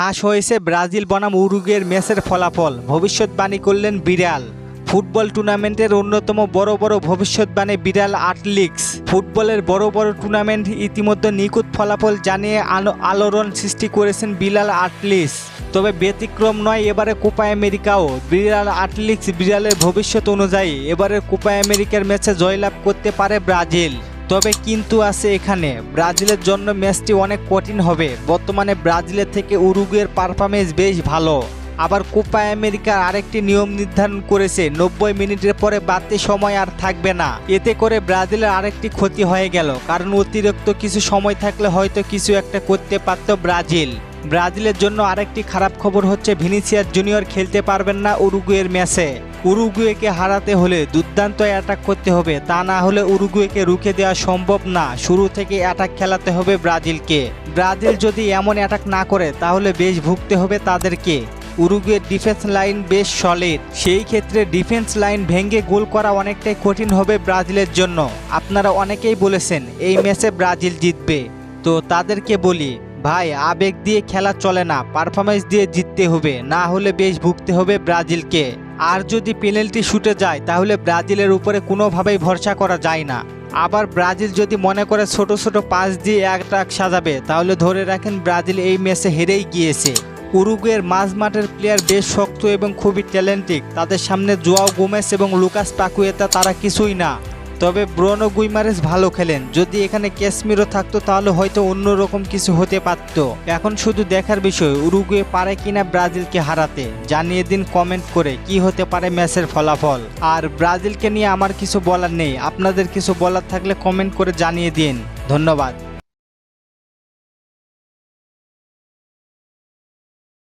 ফাঁস হয়েছে ব্রাজিল বনাম উরুগের ম্যাচের ফলাফল। ভবিষ্যৎবাণী করলেন বিড়াল। ফুটবল টুর্নামেন্টের অন্যতম বড় বড় ভবিষ্যৎবাণী বিড়াল আটলিক্স। ফুটবলের বড় বড় টুর্নামেন্ট ইতিমধ্যে নিখুঁত ফলাফল জানিয়ে আলো- আলোড়ন সৃষ্টি করেছেন বিড়াল আটলিক্স। তবে ব্যতিক্রম নয়, এবারে কোপা আমেরিকাও। বিড়াল আটলিক্স বিড়ালের ভবিষ্যৎ অনুযায়ী এবারের কোপা আমেরিকার ম্যাচে জয়লাভ করতে পারে ব্রাজিল। তবে কিন্তু আছে এখানে। ব্রাজিলের জন্য ম্যাচটি অনেক কঠিন হবে। বর্তমানে ব্রাজিলের থেকে উরুগুয়ের পারফরমেন্স বেশ ভালো। আবার কোপা আমেরিকার আরেকটি নিয়ম নির্ধারণ করেছে, নব্বই মিনিটের পরে বাড়তি সময় আর থাকবে না। এতে করে ব্রাজিলের আরেকটি ক্ষতি হয়ে গেল, কারণ অতিরিক্ত কিছু সময় থাকলে হয়তো কিছু একটা করতে পারত ব্রাজিল। ব্রাজিলের জন্য আরেকটি খারাপ খবর হচ্ছে ভিনিসিয়াস জুনিয়র খেলতে পারবেন না উরুগুয়ের ম্যাচে উরুগুয়েকে হারাতে হলে দুর্দান্ত অ্যাটাক করতে হবে, তা না হলে উরুগুয়েকে রুখে দেওয়া সম্ভব না। শুরু থেকে অ্যাটাক খেলাতে হবে ব্রাজিলকে। ব্রাজিল যদি এমন অ্যাটাক না করে, তাহলে বেশ ভুগতে হবে তাদেরকে। উরুগুয়ের ডিফেন্স লাইন বেশ সলিড। সেই ক্ষেত্রে ডিফেন্স লাইন ভেঙে গোল করা অনেকটাই কঠিন হবে ব্রাজিলের জন্য। আপনারা অনেকেই বলেছেন, এই ম্যাচে ব্রাজিল জিতবে। তো তাদেরকে বলি ভাই, আবেগ দিয়ে খেলা চলে না পারফরমেন্স দিয়ে জিততে হবে, না হলে বেশ ভুগতে হবে ব্রাজিলকে। আর যদি পেনাল্টি শুটে যায়, তাহলে ব্রাজিলের উপরে কোনোভাবেই ভরসা করা যায় না। আবার ব্রাজিল যদি মনে করে ছোট ছোট পাস দিয়ে এক টাক সাজাবে, তাহলে ধরে রাখেন ব্রাজিল এই ম্যাচে হেরেই গিয়েছে। উরুগুয়ের মাঝ মাঠের প্লেয়ার বেশ শক্ত এবং খুবই ট্যালেন্টিক তাদের সামনে জোয়াও গোমেস এবং লুকাস পাকুয়েতা তারা কিছুই না। তবে ব্রনো গুইমারেস ভালো খেলেন। যদি এখানে ক্যাশমিরও থাকতো, তাহলে হয়তো অন্যরকম কিছু হতে পারত। এখন শুধু দেখার বিষয়, উরুগুয়ে পারে কিনা ব্রাজিলকে হারাতে। জানিয়ে দিন কমেন্ট করে, কি হতে পারে ম্যাচের ফলাফল। আর ব্রাজিলকে নিয়ে আমার কিছু বলার নেই। আপনাদের কিছু বলার থাকলে কমেন্ট করে জানিয়ে দিন। ধন্যবাদ।